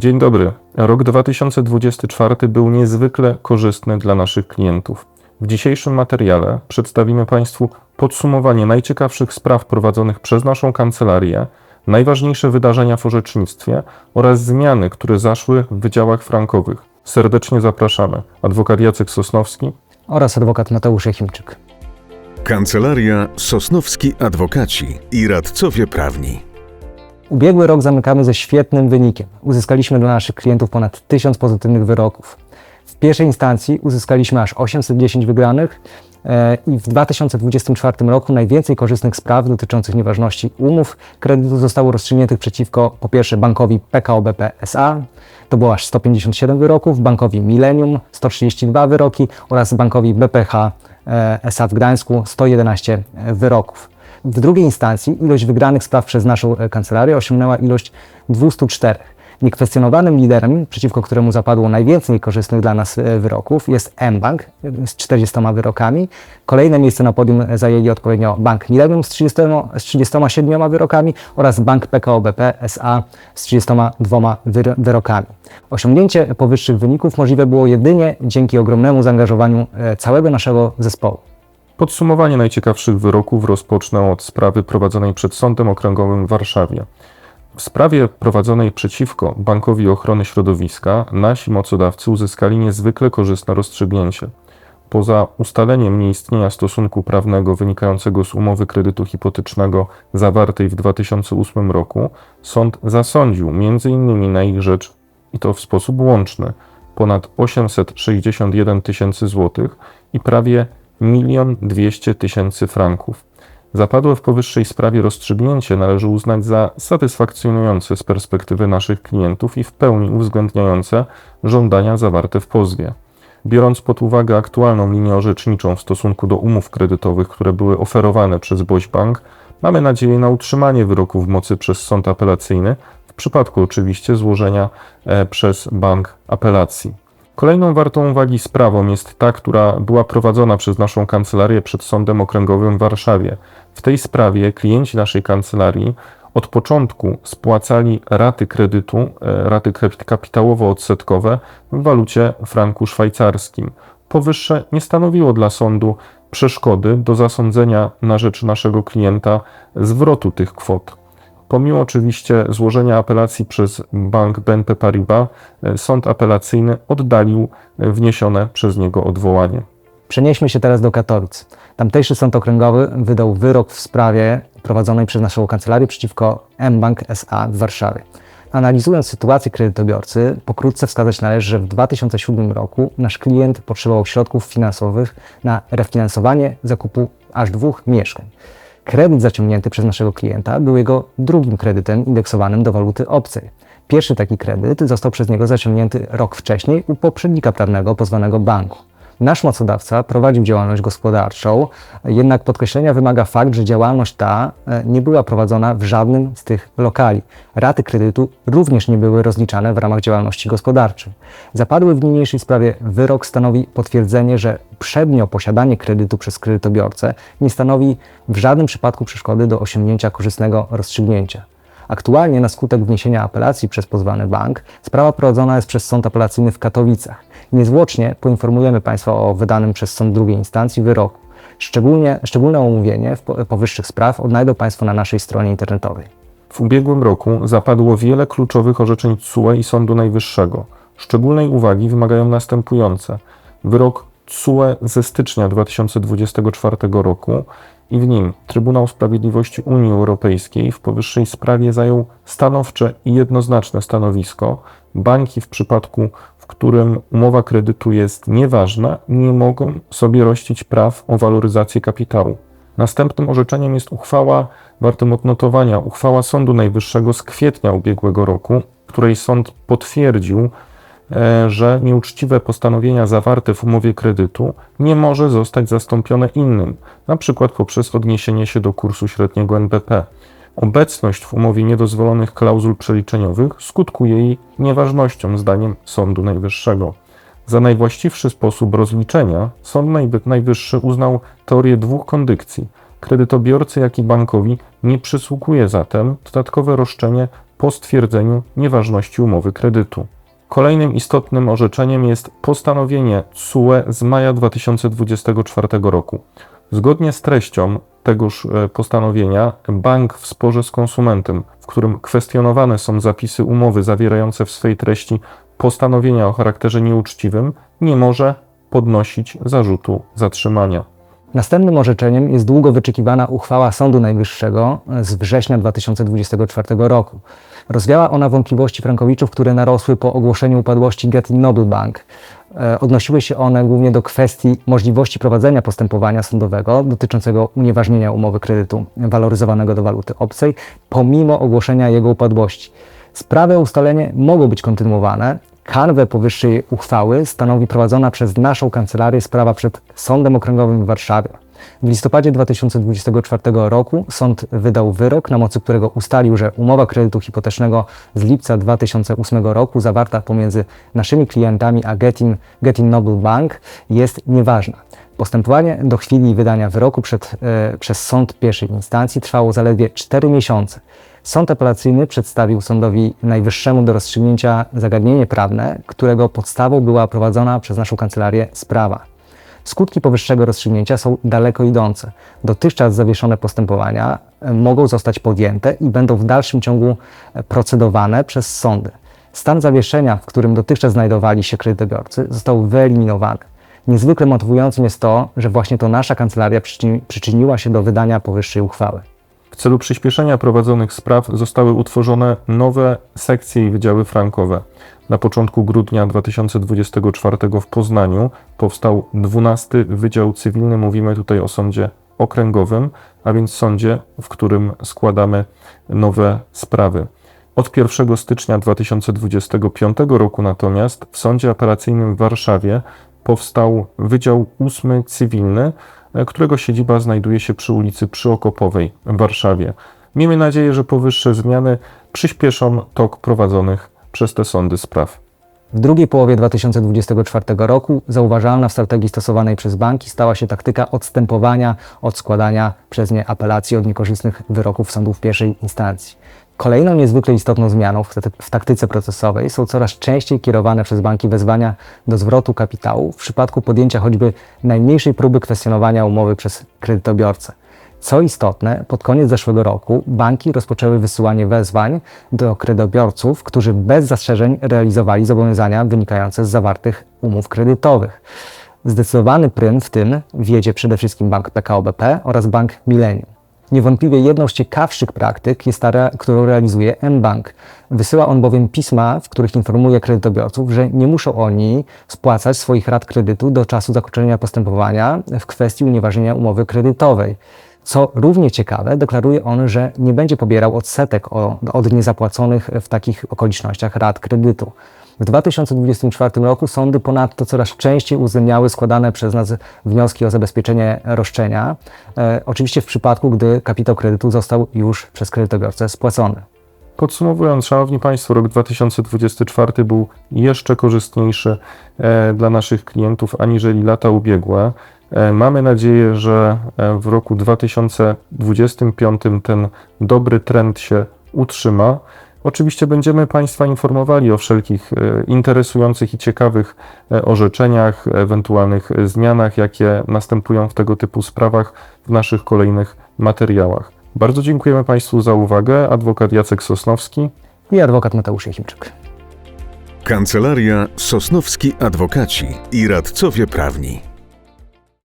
Dzień dobry. Rok 2024 był niezwykle korzystny dla naszych klientów. W dzisiejszym materiale przedstawimy Państwu podsumowanie najciekawszych spraw prowadzonych przez naszą kancelarię, najważniejsze wydarzenia w orzecznictwie oraz zmiany, które zaszły w wydziałach frankowych. Serdecznie zapraszamy. Adwokat Jacek Sosnowski. oraz adwokat Mateusz Jachimczyk. Kancelaria Sosnowski Adwokaci i radcowie prawni. Ubiegły rok zamykamy ze świetnym wynikiem. Uzyskaliśmy dla naszych klientów ponad 1000 pozytywnych wyroków. W pierwszej instancji uzyskaliśmy aż 810 wygranych e, i w 2024 roku najwięcej korzystnych spraw dotyczących nieważności umów kredytu zostało rozstrzygniętych przeciwko po pierwsze bankowi PKO BP SA, to było aż 157 wyroków, bankowi Millennium 132 wyroki oraz bankowi BPH e, SA w Gdańsku 111 wyroków. W drugiej instancji ilość wygranych spraw przez naszą e, kancelarię osiągnęła ilość 204. Niekwestionowanym liderem, przeciwko któremu zapadło najwięcej korzystnych dla nas e, wyroków, jest mBank e, z 40 wyrokami. Kolejne miejsce na podium zajęli odpowiednio Bank Millennium z, 30, z 37 wyrokami oraz Bank PKO BP SA z 32 wyro- wyrokami. Osiągnięcie powyższych wyników możliwe było jedynie dzięki ogromnemu zaangażowaniu e, całego naszego zespołu. Podsumowanie najciekawszych wyroków rozpocznę od sprawy prowadzonej przed Sądem Okręgowym w Warszawie. W sprawie prowadzonej przeciwko Bankowi Ochrony Środowiska nasi mocodawcy uzyskali niezwykle korzystne rozstrzygnięcie. Poza ustaleniem nieistnienia stosunku prawnego wynikającego z umowy kredytu hipotecznego zawartej w 2008 roku, sąd zasądził m.in. na ich rzecz, i to w sposób łączny, ponad 861 tysięcy złotych i prawie 1 200 tysięcy franków. Zapadłe w powyższej sprawie rozstrzygnięcie należy uznać za satysfakcjonujące z perspektywy naszych klientów i w pełni uwzględniające żądania zawarte w pozwie. Biorąc pod uwagę aktualną linię orzeczniczą w stosunku do umów kredytowych, które były oferowane przez Boś Bank, mamy nadzieję na utrzymanie wyroku w mocy przez sąd apelacyjny, w przypadku oczywiście złożenia e, przez bank apelacji. Kolejną wartą uwagi sprawą jest ta, która była prowadzona przez naszą kancelarię przed Sądem Okręgowym w Warszawie. W tej sprawie klienci naszej kancelarii od początku spłacali raty kredytu, e, raty kapitałowo-odsetkowe w walucie franku szwajcarskim. Powyższe nie stanowiło dla sądu przeszkody do zasądzenia na rzecz naszego klienta zwrotu tych kwot. Pomimo oczywiście złożenia apelacji przez bank BNP Paribas, e, sąd apelacyjny oddalił e, wniesione przez niego odwołanie. Przenieśmy się teraz do Katowic. Tamtejszy sąd okręgowy wydał wyrok w sprawie prowadzonej przez naszą kancelarię przeciwko mBank SA w Warszawie. Analizując sytuację kredytobiorcy, pokrótce wskazać należy, że w 2007 roku nasz klient potrzebował środków finansowych na refinansowanie zakupu aż dwóch mieszkań. Kredyt zaciągnięty przez naszego klienta był jego drugim kredytem indeksowanym do waluty obcej. Pierwszy taki kredyt został przez niego zaciągnięty rok wcześniej u poprzednika prawnego pozwanego banku. Nasz mocodawca prowadził działalność gospodarczą, jednak podkreślenia wymaga fakt, że działalność ta e, nie była prowadzona w żadnym z tych lokali. Raty kredytu również nie były rozliczane w ramach działalności gospodarczej. Zapadły w niniejszej sprawie wyrok stanowi potwierdzenie, że przednio posiadanie kredytu przez kredytobiorcę nie stanowi w żadnym przypadku przeszkody do osiągnięcia korzystnego rozstrzygnięcia. Aktualnie na skutek wniesienia apelacji przez pozwany bank sprawa prowadzona jest przez sąd apelacyjny w Katowicach. Niezwłocznie poinformujemy Państwa o wydanym przez sąd drugiej instancji wyroku. Szczególnie, szczególne omówienie powyższych spraw odnajdą Państwo na naszej stronie internetowej. W ubiegłym roku zapadło wiele kluczowych orzeczeń TSUE i Sądu Najwyższego. Szczególnej uwagi wymagają następujące. Wyrok TSUE ze stycznia 2024 roku i w nim Trybunał Sprawiedliwości Unii Europejskiej w powyższej sprawie zajął stanowcze i jednoznaczne stanowisko. Banki w przypadku, w którym umowa kredytu jest nieważna, nie mogą sobie rościć praw o waloryzację kapitału. Następnym orzeczeniem jest uchwała, wartym odnotowania, uchwała Sądu Najwyższego z kwietnia ubiegłego roku, której sąd potwierdził, że nieuczciwe postanowienia zawarte w umowie kredytu nie może zostać zastąpione innym, przykład poprzez odniesienie się do kursu średniego NBP. Obecność w umowie niedozwolonych klauzul przeliczeniowych skutkuje jej nieważnością, zdaniem Sądu Najwyższego. Za najwłaściwszy sposób rozliczenia Sąd Najwy- Najwyższy uznał teorię dwóch kondycji. Kredytobiorcy, jak i bankowi nie przysługuje zatem dodatkowe roszczenie po stwierdzeniu nieważności umowy kredytu. Kolejnym istotnym orzeczeniem jest postanowienie TSUE z maja 2024 roku. Zgodnie z treścią tegoż e, postanowienia, bank w sporze z konsumentem, w którym kwestionowane są zapisy umowy zawierające w swej treści postanowienia o charakterze nieuczciwym, nie może podnosić zarzutu zatrzymania. Następnym orzeczeniem jest długo wyczekiwana uchwała Sądu Najwyższego z września 2024 roku. Rozwiała ona wątpliwości frankowiczów, które narosły po ogłoszeniu upadłości Getin Noble Bank. E, Odnosiły się one głównie do kwestii możliwości prowadzenia postępowania sądowego dotyczącego unieważnienia umowy kredytu waloryzowanego do waluty obcej, pomimo ogłoszenia jego upadłości. Sprawy o ustalenie mogą być kontynuowane. Kanwę powyższej uchwały stanowi prowadzona przez naszą kancelarię sprawa przed Sądem Okręgowym w Warszawie. W listopadzie 2024 roku sąd wydał wyrok, na mocy którego ustalił, że umowa kredytu hipotecznego z lipca 2008 roku zawarta pomiędzy naszymi klientami a Getin, Getin Noble Bank jest nieważna. Postępowanie do chwili wydania wyroku przed, e, przez sąd pierwszej instancji trwało zaledwie 4 miesiące. Sąd apelacyjny przedstawił Sądowi Najwyższemu do rozstrzygnięcia zagadnienie prawne, którego podstawą była prowadzona przez naszą kancelarię sprawa. Skutki powyższego rozstrzygnięcia są daleko idące. Dotychczas zawieszone postępowania e, mogą zostać podjęte i będą w dalszym ciągu e, procedowane przez sądy. Stan zawieszenia, w którym dotychczas znajdowali się kredytobiorcy, został wyeliminowany. Niezwykle motywującym jest to, że właśnie to nasza kancelaria przyczyni- przyczyniła się do wydania powyższej uchwały. W celu przyspieszenia prowadzonych spraw zostały utworzone nowe sekcje i wydziały frankowe. Na początku grudnia 2024 w Poznaniu powstał 12 Wydział Cywilny. Mówimy tutaj o sądzie okręgowym, a więc sądzie, w którym składamy nowe sprawy. Od 1 stycznia 2025 roku natomiast w Sądzie Apelacyjnym w Warszawie powstał Wydział Ósmy Cywilny, którego siedziba znajduje się przy ulicy Przyokopowej w Warszawie. Miejmy nadzieję, że powyższe zmiany przyspieszą tok prowadzonych przez te sądy spraw. W drugiej połowie 2024 roku zauważalna w strategii stosowanej przez banki stała się taktyka odstępowania od składania przez nie apelacji od niekorzystnych wyroków sądów pierwszej instancji. Kolejną niezwykle istotną zmianą w, taktyce procesowej są coraz częściej kierowane przez banki wezwania do zwrotu kapitału w przypadku podjęcia choćby najmniejszej próby kwestionowania umowy przez kredytobiorcę. Co istotne, pod koniec zeszłego roku banki rozpoczęły wysyłanie wezwań do kredytobiorców, którzy bez zastrzeżeń realizowali zobowiązania wynikające z zawartych umów kredytowych. Zdecydowany prym w tym wiedzie przede wszystkim bank PKO BP oraz bank Millennium. Niewątpliwie jedną z ciekawszych praktyk jest ta, którą realizuje mBank. Wysyła on bowiem pisma, w których informuje kredytobiorców, że nie muszą oni spłacać swoich rat kredytu do czasu zakończenia postępowania w kwestii unieważnienia umowy kredytowej. Co równie ciekawe, deklaruje on, że nie będzie pobierał odsetek od niezapłaconych w takich okolicznościach rat kredytu. W 2024 roku sądy ponadto coraz częściej uwzględniały składane przez nas wnioski o zabezpieczenie roszczenia, e, oczywiście w przypadku, gdy kapitał kredytu został już przez kredytobiorcę spłacony. Podsumowując, Szanowni Państwo, rok 2024 był jeszcze korzystniejszy e, dla naszych klientów aniżeli lata ubiegłe. E, Mamy nadzieję, że e, w roku 2025 ten dobry trend się utrzyma. Oczywiście będziemy Państwa informowali o wszelkich e, interesujących i ciekawych orzeczeniach, ewentualnych zmianach, jakie następują w tego typu sprawach w naszych kolejnych materiałach. Bardzo dziękujemy Państwu za uwagę. Adwokat Jacek Sosnowski. I adwokat Mateusz Jachimczyk. Kancelaria Sosnowski Adwokaci i Radcowie Prawni.